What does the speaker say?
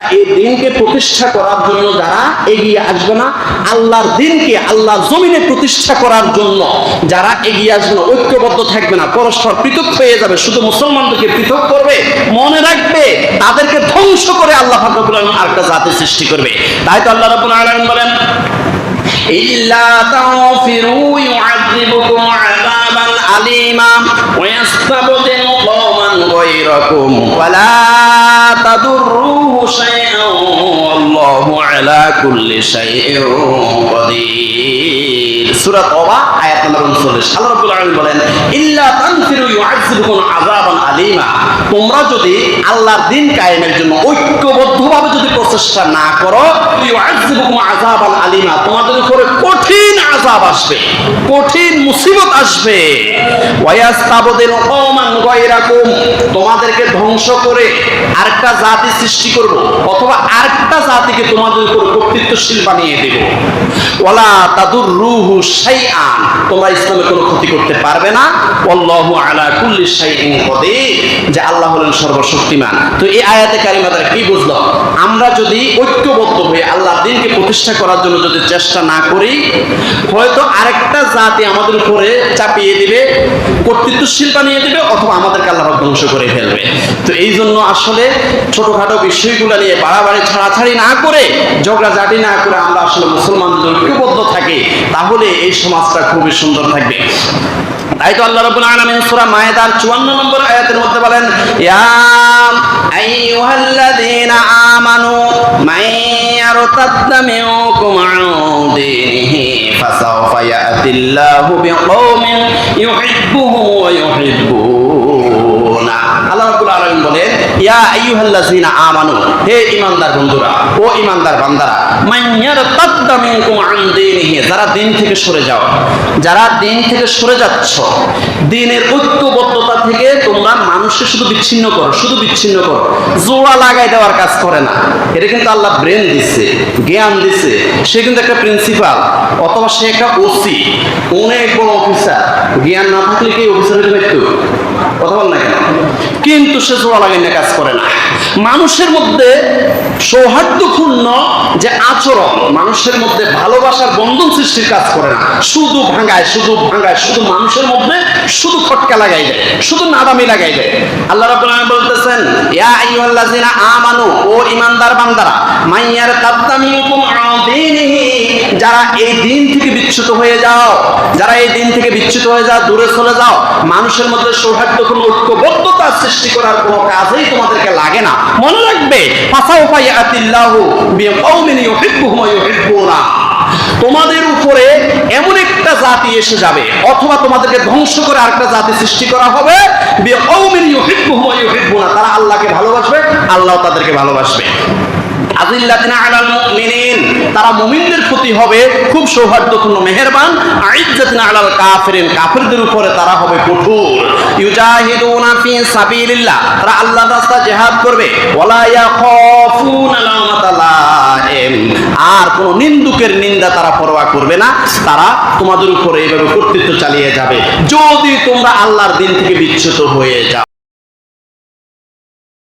এই দিনকে প্রতিষ্ঠা করার জন্য যারা এগিয়ে আসবে না আল্লাহর দিনকে আল্লাহ জমিনে প্রতিষ্ঠা করার জন্য যারা এগিয়ে আসবে না ঐক্যবদ্ধ থাকবে না পরস্পর পৃথক হয়ে যাবে শুধু মুসলমানদেরকে পৃথক করবে মনে রাখবে তাদেরকে ধ্বংস করে আল্লাহ ফাকরুল আলম আরেকটা জাতি সৃষ্টি করবে তাই তো আল্লাহ রাবুল আলম বলেন إلا تغفروا يعذبكم عذابا أليما ويستبدل قوما غيركم ولا تضروه شيئا والله على كل شيء قدير সূরা তওবা আয়াত নম্বর 39 আল্লাহ রাব্বুল আলামিন বলেন ইল্লা তানফিরু ইউআযযিবুকুম আযাবান আলীমা তোমরা যদি আল্লাহর দিন কায়েমের জন্য ঐক্যবদ্ধভাবে যদি প্রচেষ্টা না করো ইউআযযিবুকুম আযাবান আলীমা তোমাদের উপরে কঠিন আযাব আসবে, কঠিন মুসিবত আসবে। তোমাদেরকে ধ্বংস করে আরেকটা জাতি সৃষ্টি করব, অথবা আরেকটা জাতিকে তোমাদের উপর কর্তৃত্বশীল বানিয়ে দেব। ওয়ালা তাদুর রুহু শাইআন, তোমরা ইসলামে কোনো ক্ষতি করতে পারবে না। আল্লাহু আলা কুল্লি কদির, যে আল্লাহ হলেন সর্বশক্তিমান। তো এই আয়াতে কারিমা দ্বারা কি বুঝলাম? আমরা যদি ঐক্যবদ্ধ হয়ে প্রতিষ্ঠা করার জন্য যদি চেষ্টা না করি, হয়তো আরেকটা জাতি আমাদের উপরে চাপিয়ে দিবে, কর্তৃত্বশীল বানিয়ে দিবে, অথবা আমাদেরকে আল্লাহ ধ্বংস করে ফেলবে। তো এই জন্য আসলে ছোটখাটো বিষয়গুলো নিয়ে বাড়াবাড়ি, ছাড়াছাড়ি না করে, ঝগড়াঝাটি না করে আমরা আসলে মুসলমানদের ঐক্যবদ্ধ থাকি, তাহলে এই সমাজটা খুবই সুন্দর থাকবে। তাই তো আল্লাহ রাব্বুল আলামিন সূরা মায়েদার 54 নম্বর আয়াতের মধ্যে বলেন, ইয়া আইয়ুহাল্লাযীনা আমানু, মান মিনকুম আন দীনিহি ফাসাওফা ইয়াতিল্লাহু বিকওমিন ইউহিব্বুহুম ওয়া ইউহিব্বুনা আল্লাহ রাব্বুল আলামিন বলেন, ইয়া আইয়ুহাল্লাযীনা আমানু, হে ঈমানদার বন্ধুরা, ও ঈমানদার বান্দারা, মান ইয়ারতাদ্দা মিনকুম আন দীনিহি, যারা দিন থেকে সরে যাও, যারা দিন থেকে সরে যাচ্ছ, দিনের ঐক্যবদ্ধতা থেকে তোমরা মানুষকে শুধু বিচ্ছিন্ন করো, শুধু বিচ্ছিন্ন করো, জোড়া লাগাই দেওয়ার কাজ করে না। এটা কিন্তু আল্লাহ ব্রেন দিচ্ছে জ্ঞান দিচ্ছে সে কিন্তু একটা প্রিন্সিপাল অথবা সে একটা ওসি অনেক বড় অফিসার জ্ঞান না থাকলে কি অফিসার হতে পারতো? কথা বল না কেন? কিন্তু সে জোড়া লাগাই না কাজ করে না। মানুষের মধ্যে সৌহার্দ্যপূর্ণ যে আচরণ, মানুষের মধ্যে ভালোবাসার বন্ধন সৃষ্টির কাজ করে না। শুধু ভাঙায় শুধু ভাঙায় শুধু মানুষের মধ্যে শুধু খটকা লাগাই দেয় শুধু নাদামি লাগাই দেয় আল্লাহ রাব্বুল আলামিন বলতেছেন, ইয়া আইয়ুহাল্লাযিনা আমানু, ও ঈমানদার বান্দারা মাইয়ার তাদদামিকুম আন দীনিহি যারা এই দিন থেকে বিচ্যুত হয়ে যাও, যারা এই দিন থেকে বিচ্যুত হয়ে যাও, দূরে চলে যাও, মানুষের মধ্যে সৌহার্দ্যপূর্ণ ঐক্যবদ্ধতা সৃষ্টি করার কোনো কাজেই তোমাদেরকে লাগে না। মনে রাখবে ইয়াতিল্লাহু বিকওমিন ইউহিব্বুহুম ইউহিব্বুনা। তোমাদের উপরে এমন একটা জাতি এসে যাবে, অথবা তোমাদেরকে ধ্বংস করে আরেকটা জাতি সৃষ্টি করা হবে তারা আল্লাহকে ভালোবাসবে, আল্লাহ তাদেরকে ভালোবাসবে। আযিল্লাতিনা আলাল মুমিনিন। তারা মুমিনদের প্রতি হবে খুব সৌহার্দ্যপূর্ণ, মেহেরবান। আলাল কাফিরিন, কাফিরদের উপরে তারা হবে কঠোর। ইউজাহিদুনা ফি সাবিলিল্লাহ, তারা আল্লাহর রাস্তায় জিহাদ করবে। ওয়ালা ইয়াখাফুনা আর কোন নিন্দুকের নিন্দা তারা পরোয়া করবে না। তারা তোমাদের উপরে এইভাবে কর্তৃত্ব চালিয়ে যাবে। যদি তোমরা আল্লাহর দিন থেকে বিচ্যুত হয়ে যাও।